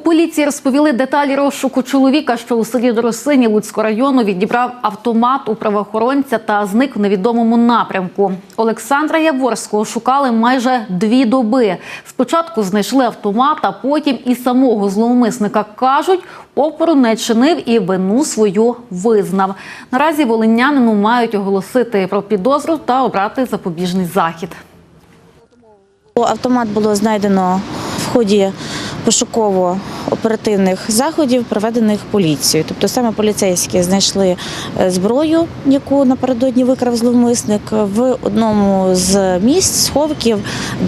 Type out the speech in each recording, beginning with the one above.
поліції розповіли деталі розшуку чоловіка, що у селі Доросині Луцького району відібрав автомат у правоохоронця та зник в невідомому напрямку. Олександра Яворського шукали майже дві доби. Спочатку знайшли автомат, а потім і самого зловмисника кажуть, опору не чинив і вину свою визнав. Наразі волинянину мають оголосити про підозру та обрати запобіжний захід. Автомат було знайдено в ході пошуково-оперативних заходів, проведених поліцією. Тобто саме поліцейські знайшли е, зброю, яку напередодні викрав зловмисник, в одному з місць сховків,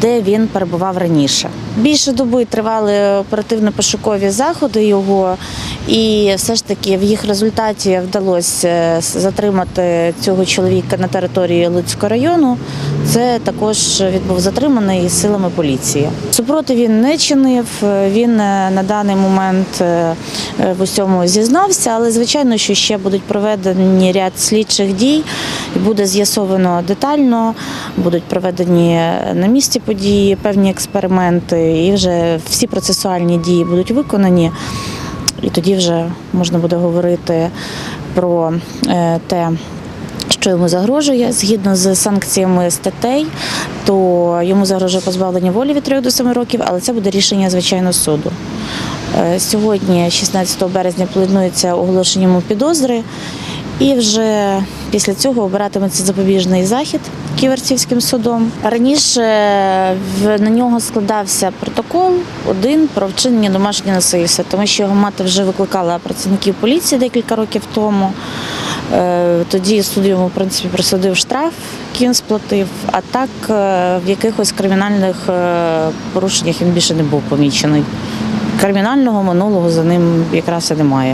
де він перебував раніше. Більше доби тривали оперативно-пошукові заходи його, і все ж таки в їх результаті вдалося е, затримати цього чоловіка на території Луцького району. Це також він був затриманий силами поліції. Супротив він не чинив. Він е, на даний момент е, е, в усьому зізнався, але звичайно, що ще будуть проведені ряд слідчих дій, і буде з'ясовано детально, будуть проведені на місці події певні експерименти, і вже всі процесуальні дії будуть виконані. І тоді вже можна буде говорити про те, що йому загрожує згідно з санкціями статей, то йому загрожує позбавлення волі від 3 до 7 років, але це буде рішення звичайно суду. Е, Сьогодні, 16 березня, планується оголошення йому підозри, і вже після цього обиратиметься запобіжний захід Ківерцівським судом. Раніше в- на нього складався протокол один про вчинення домашнього насильства, тому що його мати вже викликала працівників поліції декілька років тому. Е, Тоді суд йому в принципі присудив штраф, кін сплатив. А так е, в якихось кримінальних е, порушеннях він більше не був помічений. Кримінального минулого за ним якраз і немає.